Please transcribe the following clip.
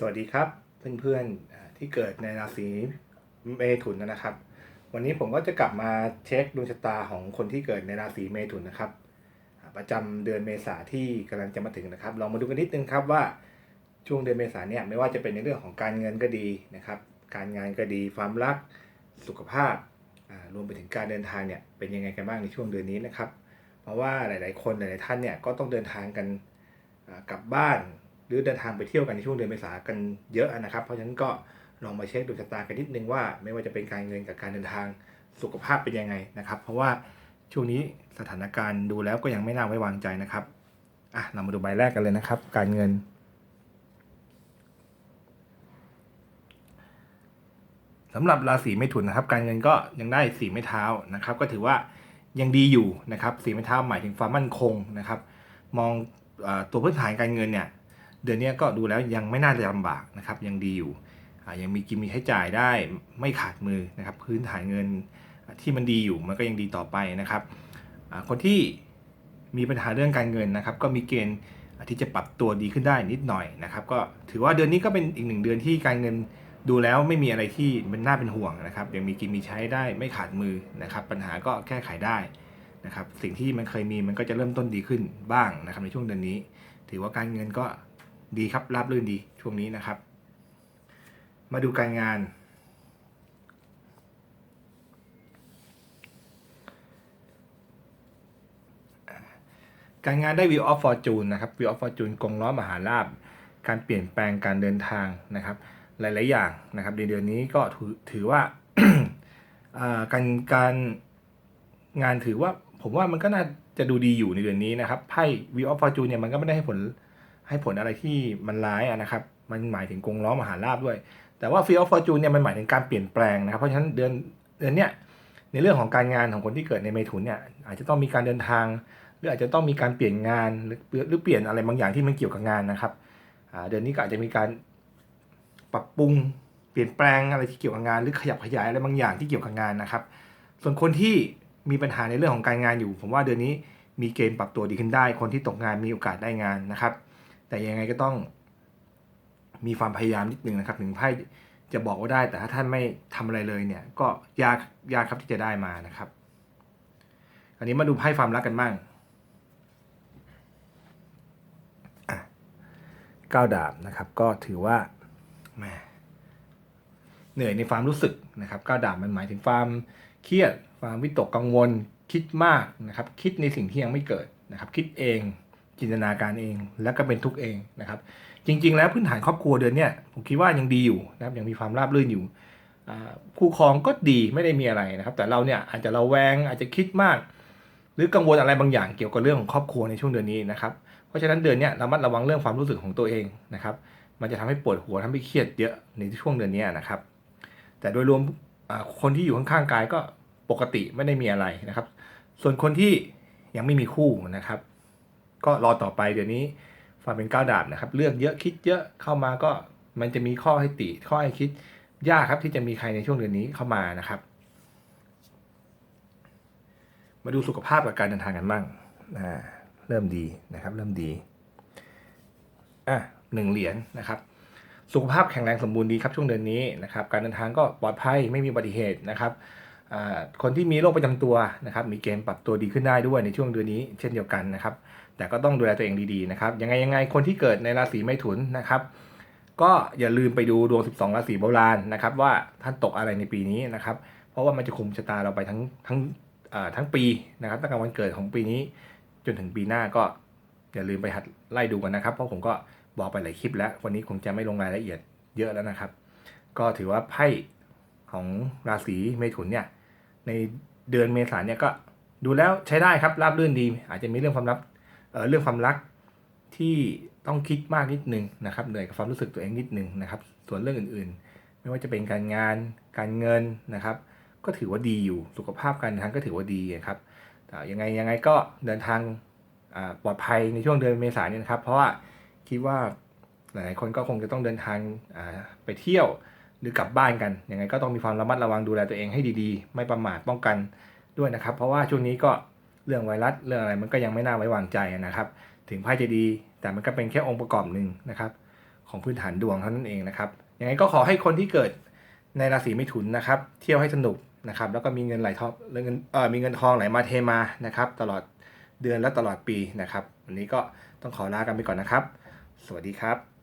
สวัสดีครับเพื่อนๆที่เกิดในราศีเมถุนนะครับ วันนี้ผมก็จะกลับมาเช็คดวงชะตาของคนที่เกิดในราศีเมถุนนะครับ ประจำเดือนเมษาที่กำลังจะมาถึงนะครับลองมาดูกันนิดนึงครับว่าช่วงเดือนเมษาเนี่ยไม่ว่าจะเป็นในเรื่องของการเงินก็ดีนะครับ การงานก็ดีความรักสุขภาพรวมไปถึงการเดินทางเนี่ยเป็นยังไงกันบ้างในช่วงเดือนนี้นะครับ เพราะว่าหลาย ๆ คนหลาย ๆ ท่านเนี่ยก็ต้องเดินทางกันกลับบ้าน หรือเดินทางไปเที่ยวกันในช่วงเดือนเมษากันเยอะนะครับ เพราะฉะนั้นก็ลองมาเช็คดวงชะตากันนิดนึงว่า ไม่ว่าจะเป็นการเงินกับการเดินทางสุขภาพเป็นยังไงนะครับ เพราะว่าช่วงนี้สถานการณ์ดูแล้วก็ยังไม่น่าไว้วางใจนะครับอะเรามาดูใบแรกกันเลยนะครับ การเงินสำหรับราศีเมถุนนะครับ การเงินก็ยังได้สีไม้เท้านะครับ ก็ถือว่ายังดีอยู่นะครับสีไม้เท้าหมายถึงความมั่นคงนะครับ มองอตัวพื้นฐานการเงินเนี่ย เดือนนี้ก็ดูแล้วยังไม่น่าจะลำบากนะครับยังดีอยู่ยังมีกินมีใช้จ่ายได้ไม่ขาดมือนะครับพื้นฐานเงินที่มันดีอยู่มันก็ยังดีต่อไปนะครับคนที่มีปัญหาเรื่องการเงินนะครับ ก็มีเกณฑ์ที่จะปรับตัวดีขึ้นได้นิดหน่อยนะครับ ก็ถือว่าเดือนนี้ก็เป็นอีกหนึ่งเดือนที่การเงินดูแล้วไม่มีอะไรที่มันน่าเป็นห่วงนะครับยังมีกินมีใช้ได้ไม่ขาดมือนะครับ ปัญหาก็แก้ไขได้นะครับ สิ่งที่มันเคยมีมันก็จะเริ่มต้นดีขึ้นบ้างนะครับในช่วงเดือนนี้ ถือว่าการเงินก็ ดีครับราบรื่นดีช่วงนี้นะครับ มาดูการงาน การงานได้ Wheel of Fortune นะครับ Wheel of Fortune กงล้อมหาลาบการเปลี่ยนแปลงการเดินทางนะครับ หลาย ๆ อย่างนะครับในเดือนนี้ก็ถือถือว่าการการงานถือว่าผมว่ามันก็น่าจะดูดีอยู่ในเดือนนี้นะครับไพ่ Wheel of Fortune เนี่ยมันก็ไม่ได้ให้ผล ให้ผลอะไรที่มันร้ายะนะครับ มันหมายถึงกงล้อมหาลาบด้วย แต่ว่า Field of Fortune เนี่ยมันหมายถึงการเปลี่ยนแปลงนะครับ เพราะฉะนั้นเดือนเดือนเนี้ยในเรื่องของการงานของคนที่เกิดในเมถุนเนี่ยอาจจะต้องมีการเดินทาง หรืออาจจะต้องมีการเปลี่ยนงานหรือหรือเปลี่ยนอะไรบางอย่างที่มันเกี่ยวกับงานนะครับเดือนนี้ก็อาจจะมีการปรับปรุงเปลี่ยนแปลงอะไรที่เกี่ยวกับงาน หรือขยับขยายอะไรบางอย่างที่เกี่ยวกับงานนะครับ ส่วนคนที่มีปัญหาในเรื่องของการงานอยู่ ผมว่าเดือนนี้มีเกณฑ์ปรับตัวดีขึ้นได้ คนที่ตกงานมีโอกาสได้งานนะครับ แต่ยังไงก็ต้อง มีความพยายามนิดนึงนะครับ ถึงไพ่จะบอกว่าได้ แต่ถ้าท่านไม่ทำอะไรเลยเนี่ย ก็ยากยากครับที่จะได้มานะครับ อันนี้มาดูไพ่ความรักกันบ้างก้าวดาบนะครับ ก็ถือว่าแหมเหนื่อยในความรู้สึกนะครับก้าวดาบมันหมายถึงความเครียดความวิตกกังวลคิดมากนะครับ คิดในสิ่งที่ยังไม่เกิดนะครับ คิดเอง จินตนาการเอง แล้วก็เป็นทุกเองนะครับ จริง ๆ แล้วพื้นฐานครอบครัวเดือนเนี้ยผมคิดว่ายังดีอยู่นะครับยังมีความราบรื่นอยู่คู่ครองก็ดีไม่ได้มีอะไรนะครับ แต่เราเนี่ยอาจจะเราแวงอาจจะคิดมาก หรือกังวลอะไรบางอย่างเกี่ยวกับเรื่องของครอบครัวในช่วงเดือนนี้นะครับเพราะฉะนั้นเดือนเนี้ยระมัดระวังเรื่องความรู้สึกของตัวเองนะครับ มันจะทำให้ปวดหัวทำให้เครียดเยอะในช่วงเดือนนี้นะครับ แต่โดยรวมคนที่อยู่ข้างๆกายก็ปกติไม่ได้มีอะไรนะครับ ส่วนคนที่ยังไม่มีคู่นะครับ ก็รอต่อไปเดี๋ยวนี้ฟังเป็นก้าวดาบนะครับเรื่องเยอะคิดเยอะเข้ามาก็มันจะมีข้อให้ติข้อให้คิดยากครับที่จะมีใครในช่วงเดือนนี้เข้ามานะครับ มาดูสุขภาพกับการเดินทางกันบ้างอ่าเริ่มดีนะครับ เริ่มดีอะหนึ่งเหรียญนะครับ สุขภาพแข็งแรงสมบูรณ์ดีครับช่วงเดือนนี้นะครับ การเดินทางก็ปลอดภัยไม่มีอุบัติเหตุนะครับอ่าคนที่มีโรคประจำตัวนะครับ มีเกณฑ์ปรับตัวดีขึ้นได้ด้วยในช่วงเดือนนี้ เช่นเดียวกันนะครับ แต่ก็ต้องดูแลตัวเองดีๆนะครับยังไงยังไงคนที่เกิดในราศีเมถุนนะครับ ก็อย่าลืมไปดูดวง 12 ราศีโบราณนะครับ ว่าท่านตกอะไรในปีนี้นะครับ เพราะว่ามันจะคุมชะตาเราไปทั้งทั้งทั้งปีนะครับตั้งแต่วันเกิดของปีนี้จนถึงปีหน้าก็อย่าลืมไปหัดไล่ดูกันนะครับ เพราะผมก็บอกไปหลายคลิปแล้ว วันนี้คงจะไม่ลงรายละเอียดเยอะแล้วนะครับ ก็ถือว่าไพ่ของราศีเมถุนเนี่ยในเดือนเมษายนเนี่ยก็ดูแล้วใช้ได้ครับราบรื่นดี อาจจะมีเรื่องความรัก เอ่อเรื่องความรักที่ต้องคิดมากนิดนึงนะครับเหนื่อยกับความรู้สึกตัวเองนิดนึงนะครับ ส่วนเรื่องอื่นๆ ไม่ว่าจะเป็นการงานการเงินนะครับ ก็ถือว่าดีอยู่สุขภาพการเดินทางก็ถือว่าดีครับแต่ยังไงยังไงก็เดินทางปลอดภัยในช่วงเดือนเมษายนนะครับ เพราะว่าคิดว่าหลายๆคนก็คงจะต้องเดินทางาไปเที่ยวหรือกลับบ้านกันยังไงก็ต้องมีความระมัดระวังดูแลตัวเองให้ดีๆ ไม่ประมาทป้องกันด้วยนะครับ เพราะว่าช่วงนี้ก็ เรื่องไวรัสเรื่องอะไรมันก็ยังไม่น่าไว้วางใจนะครับ ถึงไพ่จะดี แต่มันก็เป็นแค่องค์ประกอบหนึ่งนะครับ ของพื้นฐานดวงเท่านั้นเองนะครับยังไงก็ขอให้คนที่เกิดในราศีมิถุนนะครับ เที่ยวให้สนุกนะครับ แล้วก็มีเงินไหลทองเงินเอ่อมีเงินทองไหลมาเทมานะครับ ตลอดเดือนและตลอดปีนะครับ วันนี้ก็ต้องขอลากันไปก่อนนะครับ สวัสดีครับ